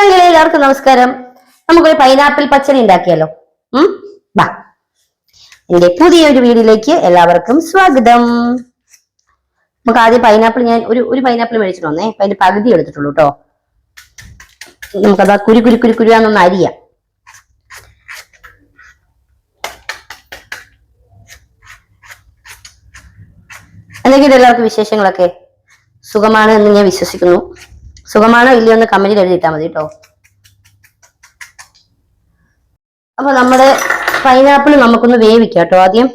കൊച്ചുങ്ങളെ എല്ലാവർക്കും നമസ്കാരം. നമുക്കൊരു പൈനാപ്പിൾ പച്ചടി ഉണ്ടാക്കിയാലോ? ഉം? ബാ എന്റെ പുതിയൊരു വീഡിയോയിലേക്ക് എല്ലാവർക്കും സ്വാഗതം. നമുക്ക് ആദ്യം പൈനാപ്പിൾ ഞാൻ ഒരു ഒരു പൈനാപ്പിൾ മേടിച്ചിട്ട് വന്നേ. അതിന്റെ പകുതി എടുത്തിട്ടുള്ളൂ കേട്ടോ നമുക്കത് കുരു കുരു കുരു കുരുവാന്നൊന്ന് അരിയാം. എന്തൊക്കെയുണ്ട് എല്ലാവർക്കും വിശേഷങ്ങളൊക്കെ? സുഖമാണ് എന്ന് ഞാൻ വിശ്വസിക്കുന്നു. സുഖമാണോ ഇല്ലയോ എന്ന് കമന്റിൽ എഴുതിയിട്ടാൽ മതി കേട്ടോ അപ്പൊ നമ്മുടെ പൈനാപ്പിൾ നമുക്കൊന്ന് വേവിക്കാം കേട്ടോ ആദ്യം.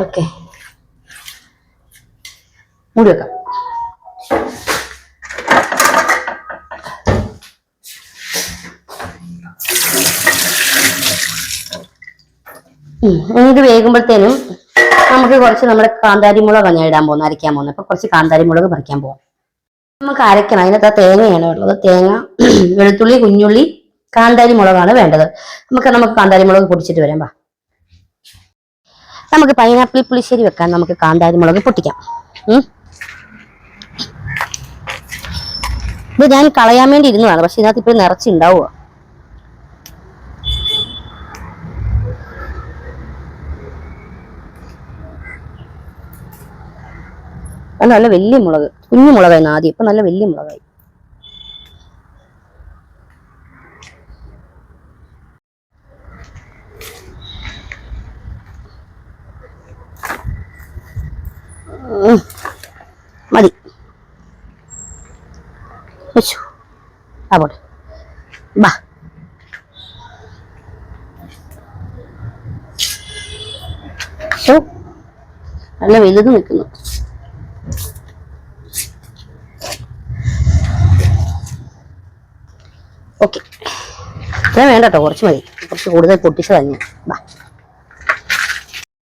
ഓക്കെ മൂടി വെക്കാം. ഇത് വേകുമ്പോഴത്തേനും നമുക്ക് കുറച്ച് നമ്മുടെ കാന്താരി മുളക് ഞാൻ ഇടാൻ പോകുന്നത് അരയ്ക്കാൻ പോകുന്നത് അപ്പൊ കുറച്ച് കാന്താരി മുളക് പറിക്കാൻ പോകാം നമുക്ക് അരയ്ക്കണം. അതിനകത്ത് തേങ്ങയാണ് ഉള്ളത്. തേങ്ങ വെളുത്തുള്ളി കുഞ്ഞുള്ളി കാന്താരി മുളകാണ് വേണ്ടത്. നമുക്ക് നമുക്ക് കാന്താരി മുളക് പൊടിച്ചിട്ട് വരാം വാ. നമുക്ക് പൈനാപ്പിൾ പുളിശ്ശേരി വെക്കാൻ നമുക്ക് കാന്താരി മുളക് പൊട്ടിക്കാം ഇത് ഞാൻ കളയാൻ വേണ്ടി ഇരുന്നതാണ്. പക്ഷെ ഇതിനകത്ത് ഇപ്പോഴും നിറച്ചുണ്ടാവുക അത് നല്ല വലിയ മുളക് കുഞ്ഞു മുളകായിരുന്നു ആദ്യം ഇപ്പൊ നല്ല വലിയ മുളകായി. മതി. വെച്ചു. ആ പോട്ടെ. ബാ. നല്ല വലുത് നിൽക്കുന്നു. ഓക്കെ. ഇത്രയും വേണ്ട കേട്ടോ കുറച്ച് മതി. കുറച്ച് കൂടുതൽ പൊട്ടിച്ച് തന്നെ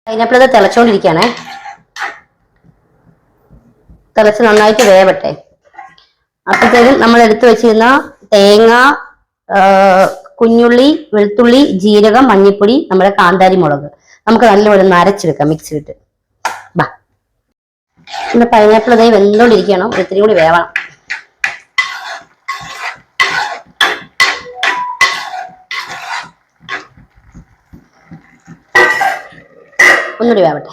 പൈനാപ്പിൾ ഇത് തിളച്ചോണ്ടിരിക്കുകയാണേ തിളച്ച് നന്നായിട്ട് വേവട്ടെ. അപ്പോഴത്തേക്കും നമ്മൾ എടുത്തു വെച്ചിരുന്ന തേങ്ങ കുഞ്ഞുള്ളി വെളുത്തുള്ളി ജീരകം മഞ്ഞൾപ്പൊടി നമ്മുടെ കാന്താരി മുളക്. നമുക്ക് നല്ലപോലെ നരച്ചെടുക്കാം ഇട്ട് ബാ. നമ്മുടെ പൈനാപ്പിൾ ഇതേ വെന്തോണ്ടിരിക്കണം ഒത്തിരി കൂടി വേവണം. ഒന്നുകൂടി വേവട്ടെ.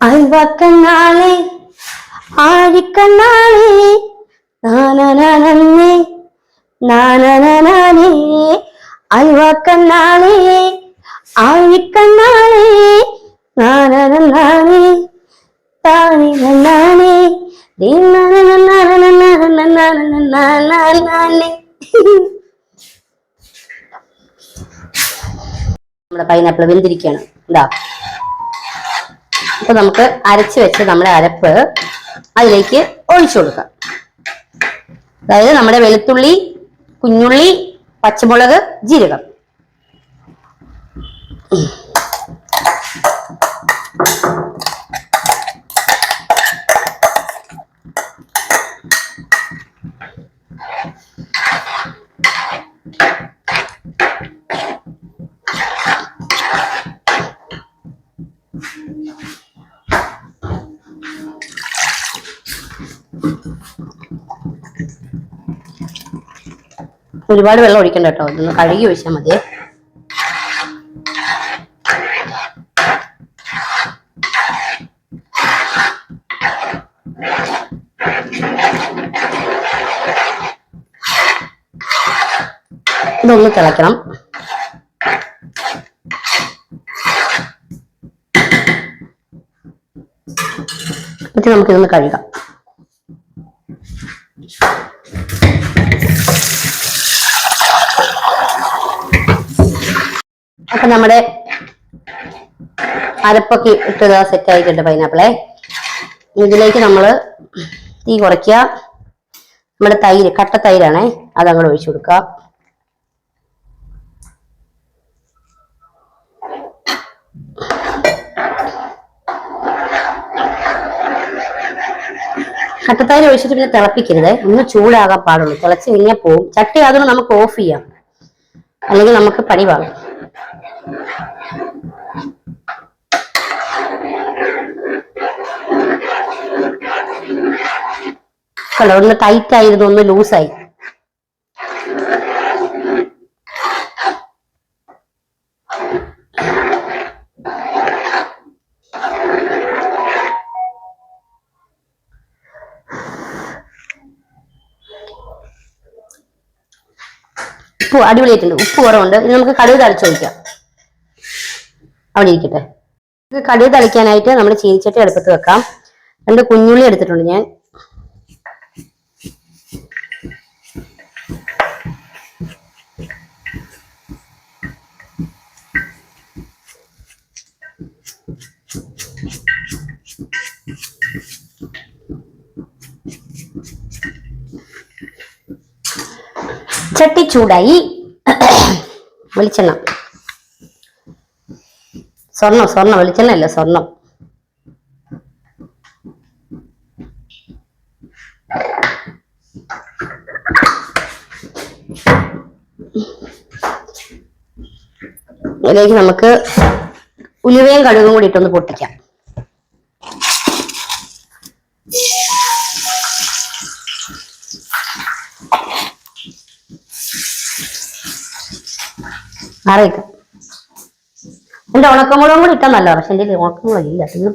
അയൽവക്കന്നാളെ ആഴിക്കണ്ണാളെ നാനനനന്നേ നാനനനാനേ ആഴിക്കണ്ണാളെ നാനനനാനേ താനെ നന്നാനേ നമ്മുടെ പൈനാപ്പിൾ വെന്തിരിക്കുകയാണ് ഇതാ. അപ്പൊ നമുക്ക് അരച്ച് വെച്ച് നമ്മുടെ അരപ്പ് അതിലേക്ക് ഒഴിച്ചു കൊടുക്കാം. അതായത് നമ്മുടെ വെളുത്തുള്ളി കുഞ്ഞുള്ളി പച്ചമുളക് ജീരകം. ഒരുപാട് വെള്ളം ഒഴിക്കണ്ട കേട്ടോ. ഇതൊന്ന് കഴുകി ഒഴിച്ചാൽ മതിയേ ഇതൊന്ന് തിളക്കണം എന്നിട്ട് നമുക്കിതൊന്ന് കഴുകാം അപ്പൊ നമ്മുടെ അരപ്പൊക്കെ ഇട്ടത് സെറ്റ് ആയിട്ടുണ്ട് പൈനാപ്പിളെ ഇതിലേക്ക് നമ്മൾ തീ കുറയ്ക്കുക. നമ്മുടെ തൈര് കട്ട തൈരാണേ. അത് അങ്ങോട്ട് ഒഴിച്ചു കൊടുക്കുക. കട്ടത്തൈര് ഒഴിച്ചിട്ട് പിന്നെ തിളപ്പിക്കരുത്. ഒന്ന് ചൂടാകാൻ പാടുള്ളൂ. തിളച്ച് കഴിഞ്ഞാൽ പോവും. ചട്ടി അതൊന്ന് നമുക്ക് ഓഫ് ചെയ്യാം. അല്ലെങ്കിൽ നമുക്ക് പണി പാകും കണ്ടോ ഒന്ന് ടൈറ്റ് ആയിരുന്നു ഒന്ന് ലൂസായി ഉപ്പ് അടിപൊളിയായിട്ടുണ്ട്. ഉപ്പ് കുറവുണ്ട്. ഇനി നമുക്ക് കടുക് തളിച്ച് ഒഴിക്കാം. അവിടെ ഇരിക്കട്ടെ. കടുക് തളിക്കാനായിട്ട് നമ്മൾ ചീനിച്ചട്ടി അടുപ്പത്ത് വെക്കാം. രണ്ട് കുഞ്ഞുള്ളി എടുത്തിട്ടുണ്ട് ഞാൻ. ചട്ടി ചൂടായി. വെളിച്ചെണ്ണ. സ്വർണം സ്വർണം വെളിച്ചെണ്ണ അല്ല സ്വർണം ഇതിലേക്ക് നമുക്ക് ഉലുവയും കടുകും കൂടി ഇട്ടൊന്ന് പൊട്ടിക്കാം. അറിയിക്കാം. എന്റെ ഉണക്കമുളകും കൂടി ഇട്ടാൽ നല്ല പക്ഷെ എന്റെ ഉണക്കമുളക് ഇല്ല തീർന്നു.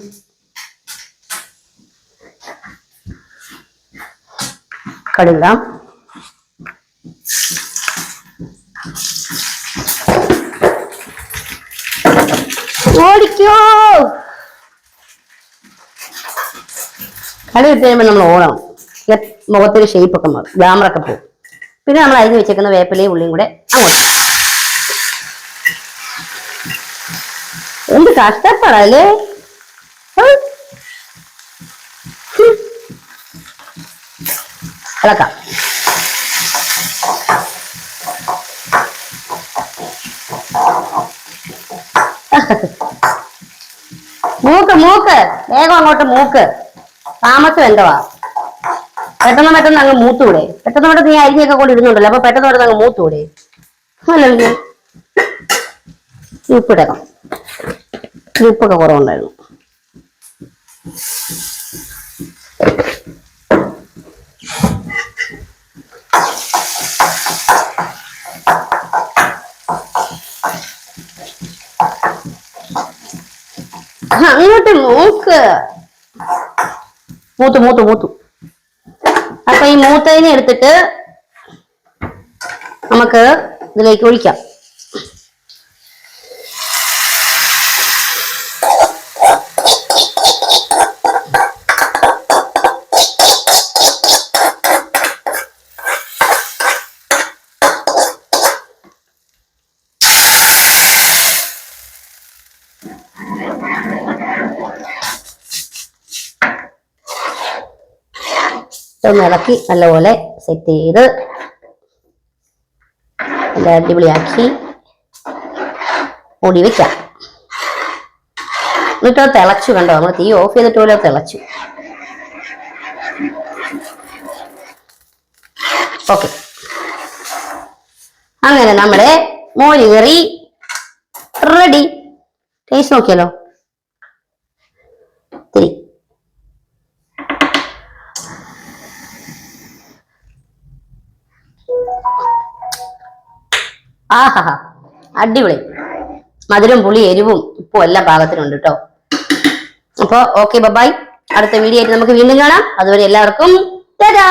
കടുകിടാം ഓടിക്കോ. കടുക് ഇട്ട് കഴിയുമ്പോൾ നമ്മൾ ഓടണം. മുഖത്തൊരു ഷേപ്പ് ഷേപ്പൊക്കെ മാറും. ഗ്ലാമറൊക്കെ പോകും. പിന്നെ നമ്മൾ അരിഞ്ഞ് വെച്ചേക്കുന്ന വേപ്പിലയും ഉള്ളിയും കൂടെ അങ്ങോട്ട് എന്ത് കഷ്ടപ്പാടല്ലേ? ഇളക്കാം മൂക്ക് മൂക്ക്. വേഗം അങ്ങോട്ട് മൂക്ക്. താമസം എന്തുവാ? പെട്ടെന്ന് പെട്ടെന്ന് അങ്ങ് മൂത്തൂടെ. പെട്ടെന്ന് പെട്ടെന്ന് നീ അരിഞ്ഞൊക്കെ കൊണ്ട് ഇടുന്നുണ്ടല്ലോ അപ്പൊ പെട്ടെന്ന് പെട്ടെന്ന് അങ്ങ് മൂത്തൂടെ. അല്ല പിന്നെ ഉപ്പൊക്കെ കുറവുണ്ടായിരുന്നു. അങ്ങോട്ട് നോക്ക്. മൂത്തു മൂത്തു മൂത്തു. അപ്പൊ ഈ മൂത്തതിനെ എടുത്തിട്ട് നമുക്ക് ഇതിലേക്ക് ഒഴിക്കാം. ഇതൊന്ന് ഇളക്കി നല്ലപോലെ സെറ്റ് ചെയ്ത് നല്ല അടിപൊളിയാക്കി മൂടി വെക്കാം. എന്നിട്ട് തിളച്ചു കണ്ടോ? നമ്മൾ തീ ഓഫ് ചെയ്തിട്ട് പോലെ തിളച്ചു. ഓക്കെ അങ്ങനെ നമ്മുടെ മോരുകറി റെഡി ടേസ്റ്റ് നോക്കിയാലോ ആഹാ. അടിപൊളി. മധുരം പുളി എരിവും ഉപ്പും എല്ലാം പാകത്തിനുണ്ട് കേട്ടോ അപ്പൊ ഓക്കെ ബബായ് അടുത്ത വീഡിയോ ആയിട്ട് നമുക്ക് വീണ്ടും കാണാം. അതുവരെ എല്ലാവർക്കും ടാ